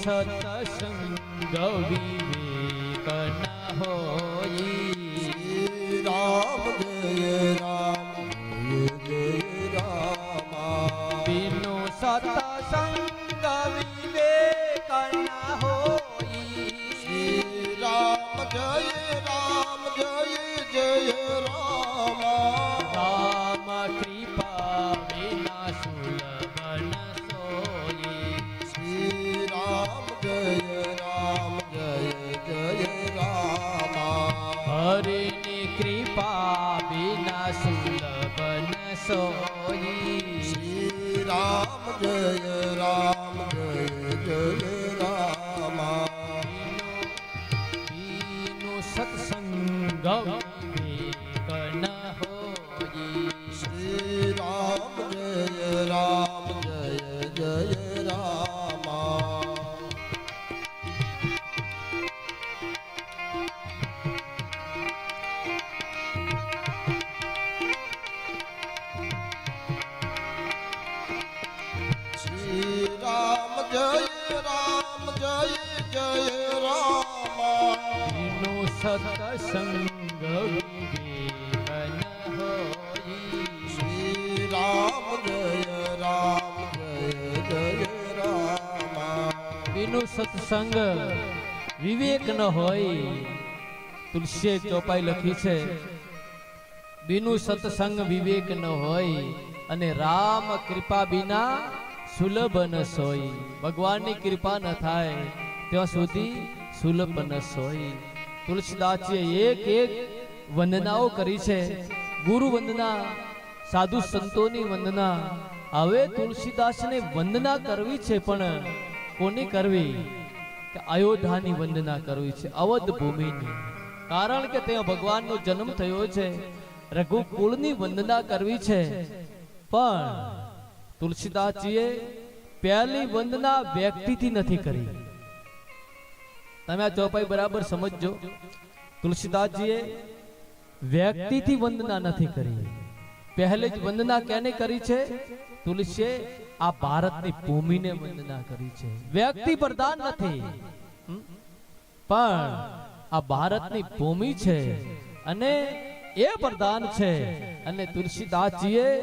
બિનુ સોઈ. શ્રી રામ જય. સત્સંગ વિવેક ન હોય, તુલસીએ ચોપાઈ લખી છે, બીનું સત્સંગ વિવેક ન હોય અને રામ કૃપા વિના સુલભ ન સોય. ભગવાનની કૃપા ન થાય, ત્યાં સુધી સુલભ ન સોય. તુલસીદાસજીએ એક એક વંદનાઓ કરી છે. ગુરુ વંદના, સાધુ સંતોની વંદના. હવે તુલસીદાસને વંદના કરવી છે પણ કોની કરવી? કે અયોધ્યાની વંદના કરવી છે અવધ ભૂમિની કારણ કે ત્યાં ભગવાનનો જન્મ થયો છે, રઘુકુળની વંદના કરવી છે. પણ તુલસીદાસજીએ પહેલી વંદના વ્યક્તિથી નથી કરી. તમે આ ચોપાઈ બરાબર સમજજો. તુલસીદાસજીએ વ્યક્તિથી વંદના નથી કરી. પહેલે જ વંદના કેને કરી છે? તુલસીએ આ ભારતની ભૂમિને વંદના કરી છે. વ્યક્તિ પ્રધાન નથી. પણ આ ભારતની ભૂમિ છે અને એ પ્રધાન છે. અને તુલસીદાસજીએ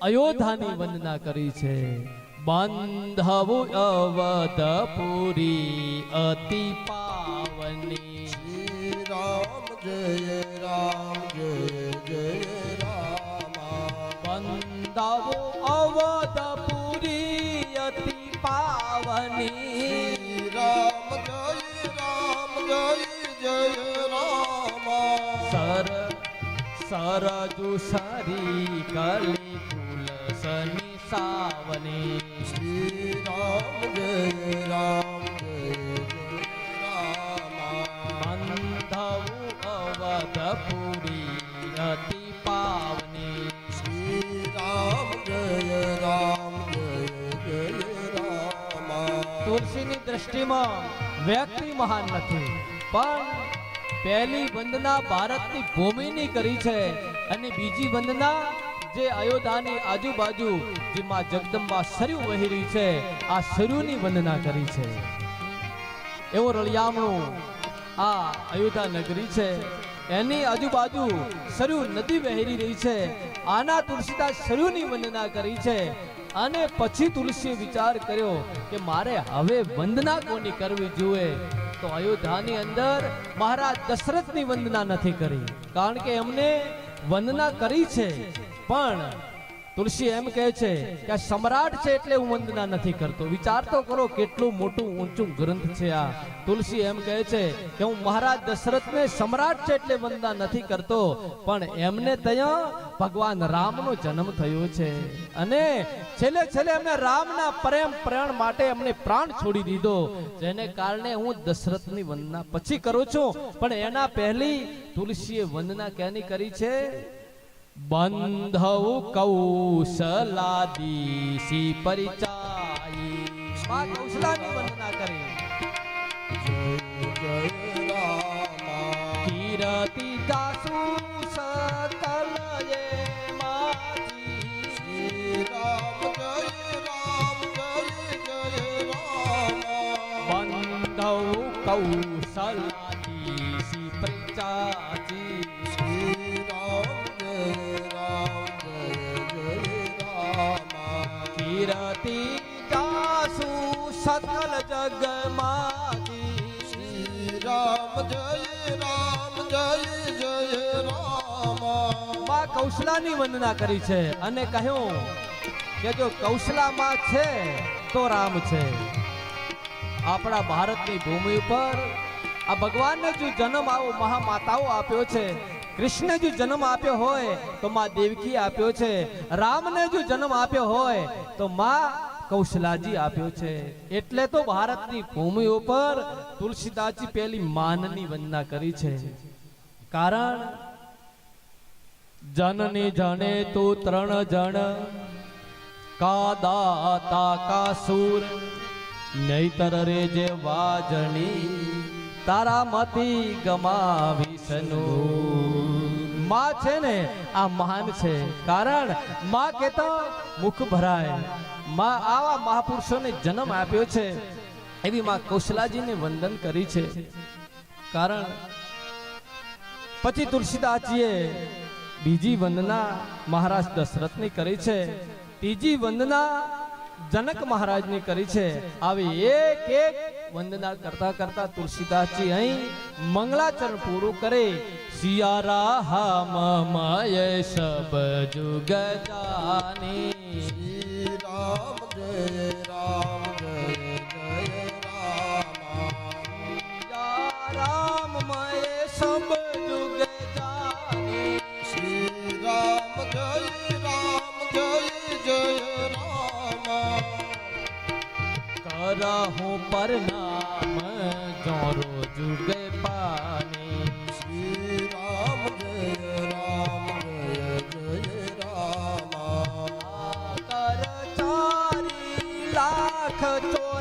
અયોધ્યાની વંદના કરી છે. બાંધવું અવધપુરી અતિ પાવની. શ્રી રામ જય રામ જય જય રામ બંધાવો અવધપુરી સર સરજુ સરી કલી તુલસની સાવની. શ્રી રામ જય રામ જય જય રામ. બંધવું અવધપુરી અતિ પાવની. શ્રી રામ જય રામ જય જય રામ. તુલસીની દ્રષ્ટિમાં વ્યક્તિ મહાન નથી પણ પહેલી વંદના ભારતની ભૂમિની કરી છે. અને બીજી વંદના જે અયોધ્યાની આજુબાજુ જેમાં જગદંબા સરયુ વહી રહી છે, આ સરયુની વંદના કરી છે. એવો રળિયામણું આ અયોધ્યા નગરી છે. એની આજુબાજુ સરયુ નદી વહેરી રહી છે. આના તુલસીદાસ સરયુની વંદના કરી છે. અને પછી તુલસીએ વિચાર કર્યો કે મારે હવે વંદના કોની કરવી જોઈએ? તો અયોધ્યાની અંદર મહારાજ દશરથની વંદના નથી કરી. કારણ કે એમને વંદના કરી છે. પણ તુલસી એમ કહે છે કે આ સમ્રાટ છે એટલે હું વંદના નથી કરતો. વિચાર તો કરો કેટલું મોટું ઊંચું ગ્રંથ છે આ. તુલસી એમ કહે છે કે હું મહારાજ દશરથને સમ્રાટ છે એટલે વંદના નથી કરતો, પણ એમને ત્યાં ભગવાન રામનો જન્મ થયો છે. અને છેલ્લે છેલ્લે એમને રામના પ્રેમ પ્રેરણ માટે એમને પ્રાણ છોડી દીધો. જેને કારણે હું દશરથની વંદના પછી કરું છું. પણ એના પહેલી તુલસીએ વંદના કેની કરી છે? બંધવ કૌશલાદીસી પરિચાઈ મા કૌશલાની વંદના કરે. કીરતિ જાસુ સકલયે માજી. રામ જય રામ જય જય રામા. બંધવ કૌશલાદીસી કીરતિ જાસુ સકલ જગમાજી શ્રી રામ જય રામ જય જય રામમાં કૌશલાની વંદના કરી છે અને કહ્યું કે જો કૌશલામાં છે તો રામ છે. આપણા ભારતની ભૂમિ ઉપર આ ભગવાનને જો જન્મ આવો મહામાતાઓ આપ્યો છે કૃષ્ણ જો જન્મ આપ્યો હોય તો માં દેવકી આપ્યો છે, રામને જો જન્મ આપ્યો હોય તો માં કૌશલાજી આપ્યો છે. એટલે તો ભારતની ભૂમિ ઉપર તુલસીદાસજી પેલી માનની વંદના કરી છે. કારણ જનની જણે તો ત્રણ જણ કા દાતા કા સૂર નહીતર રે જે વાજણી તારા મતી ગમાવીશનો માં છે ને, આ મહાન છે. કારણમાં કેતા મુખ ભરાય. માં આવા મહાપુરુષોને જન્મ આપ્યો છે. એવી માં કૌશલાજીને વંદન કરી છે. કારણ પછી તુલસીદાસજીએ બીજી વંદના મહારાજ દશરથની કરી છે. ત્રીજી વંદના જનક મહારાજની કરી છે. આવી એક એક વંદના કરતા કરતા તુલસીદાસજી અહીં મંગળાચરણ પૂરું કરે. સિયારા હામ મય સબ જુગ જાની. રામ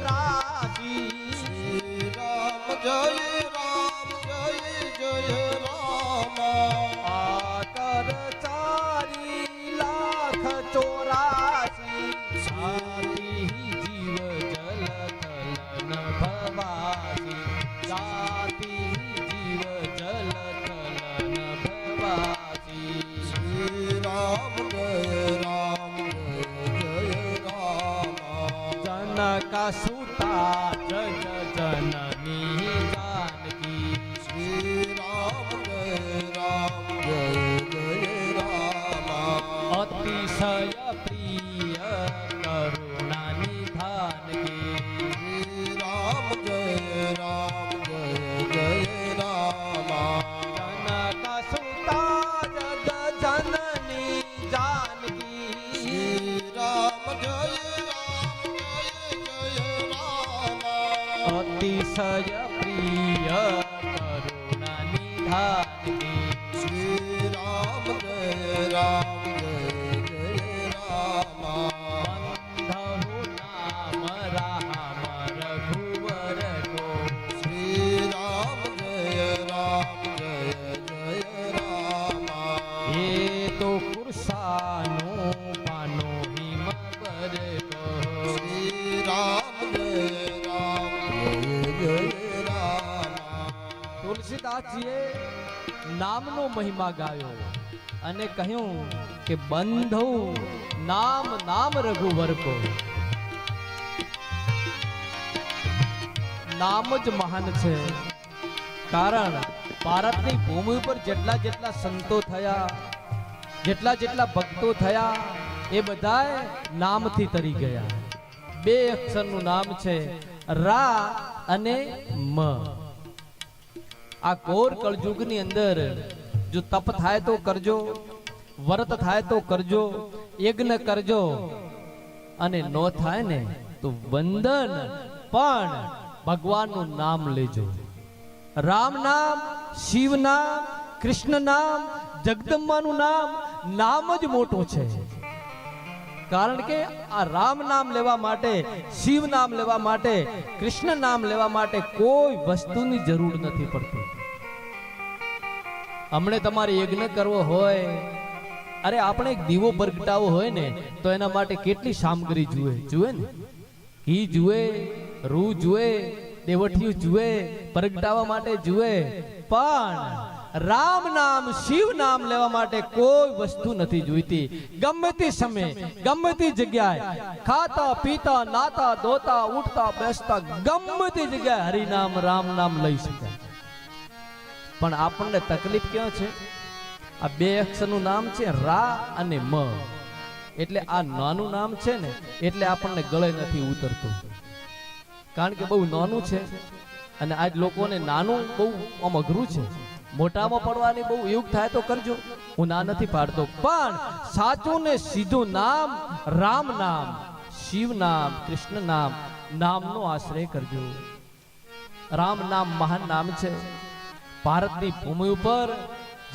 લાખ सुता जय जननी जानकी। श्री राम जय राम। अतिशय નામનો મહિમા ગાયો અને કહ્યું કે બંધવ નામ નામ રઘુવર કો. નામ જ મહાન છે. કારણ ભારતની ભૂમિ ઉપર જેટલા જેટલા સંતો થયા, જેટલા જેટલા ભક્તો થયા, એ બધાએ નામથી તરી ગયા. બે અક્ષરનું નામ છે, રા અને મ. આ કોર કળયુગની અંદર જો તપ થાય તો કરજો, વ્રત થાય તો કરજો, યજ્ઞ કરજો. અને નો થાય ને તો વંદન પણ ભગવાનનું નામ લેજો. રામ નામ, શિવ નામ, કૃષ્ણ નામ, જગદંબાનું નામ નામ જ મોટું છે. કારણ કે આ રામ નામ લેવા માટે, શિવ નામ લેવા માટે, કૃષ્ણ નામ લેવા માટે કોઈ વસ્તુની જરૂર નથી પડતી. હમણે તમારે યજ્ઞ કરવો હોય, અરે આપણે એક દીવો પ્રગટાવો હોય ને, તો એના માટે કેટલી સામગ્રી જુએ? જુએ ને? ઘી જુએ, રૂ જુએ, દેવઠિયું જુએ પ્રગટાવા માટે જુએ. પણ રામ નામ, શિવ નામ લેવા માટે કોઈ વસ્તુ નથી જોઈતી. ગમે તે સમયે, ગમે તે જગ્યાએ, ખાતા, પીતા, નાતા, ધોતા, ઉઠતા, બેસતા, ગમે તે જગ્યાએ હરિનામ, રામ નામ લઈ શકાય. પણ આપણને તકલીફ ક્યાં છે? આ બે અક્ષરનું નામ છે રા અને મ. એટલે આ નાનું નામ છે ને, એટલે આપણને ગળે નથી ઉતરતું. કારણ કે બહુ નાનું છે અને આજ લોકોને નાનું બહુ આમ અઘરું છે. મોટામાં પડવાની બહુ યુગ થાય તો કરજો. હું ના નથી પાડતો. પણ સાચું ને સીધું નામ, રામ નામ, શિવ નામ, કૃષ્ણ નામ, નામનો આશ્રય કરજો. રામ નામ મહાન નામ છે. ભારતની ભૂમિ ઉપર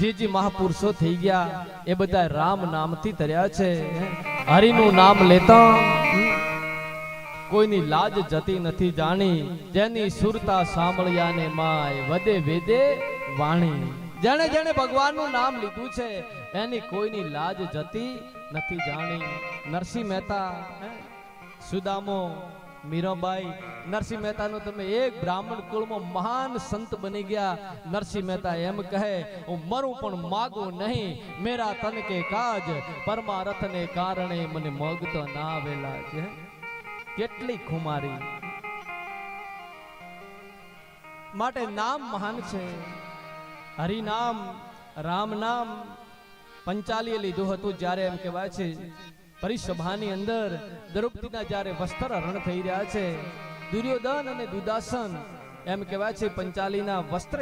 જે જે મહાપુરુષો થઈ ગયા, એ બધા રામ નામથી તર્યા છે. હરિનું નામ લેતા કોઈની લાજ જતી નથી જાણી. જેની સુરતા સાંભળ્યાને માય વદે વેદે વાણી. જેણે જેણે ભગવાનનું નામ લીધું છે, એની કોઈની લાજ જતી નથી જાણી. નરસિંહ મહેતા સુદામો મીરાબાઈ, નરસિંહ મહેતાનું તમે એક બ્રાહ્મણ કુળમાં મહાન સંત બની ગયા. નરસિંહ મહેતા એમ કહે, હું મરું પણ માગું નહીં. મેરા તન કે કાજ, પરમારથને કારણે મને મગતો ના આવેલા છે કેટલી ખુમારી. માટે નામ મહાન છે. હરિનામ રામ નામ પંચાલીએ લીધું હતું, જ્યારે એમ કહેવાય છે પરિસભાની અંદર દ્રૌપદીના જ્યારે વસ્ત્ર હરણ થઈ રહ્યા છે, દુર્યોધન અને દુદાસન, એમ કહેવાય છે, પંચાલીના વસ્ત્ર